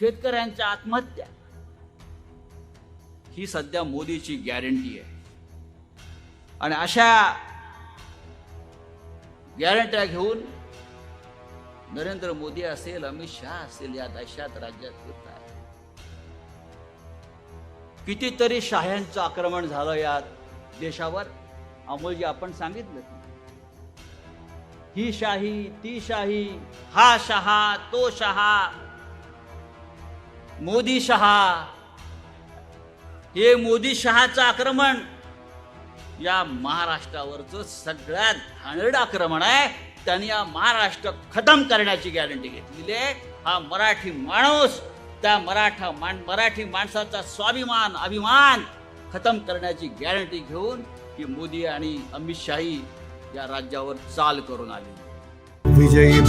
शेतकऱ्यांच्या आत्महत्या. ही सध्या मोदीची गॅरंटी आहे. आणि अशा गॅरंट्या घेऊन नरेंद्र मोदी असेल अमित शहा असेल या देशात राज्यात फिरत आहेत. कितीतरी शाह्यांचं आक्रमण झालं या देशावर अमोलजी आपण सांगितलं ही शाही ती शाही हा शहा तो शहा मोदी शहा. हे मोदी शहाचं आक्रमण या महाराष्ट्रावरचं सगळ्यात घाणेरडं आक्रमण आहे. त्यांनी या महाराष्ट्र खतम करण्याची गॅरंटी घेतलेली आहे. हा मराठी माणूस त्या मराठा मान मराठी माणसाचा स्वाभिमान अभिमान खतम करण्याची गॅरंटी घेऊन की मोदी आणि अमित शाही या राज्यावर चाल करून आली. विजयी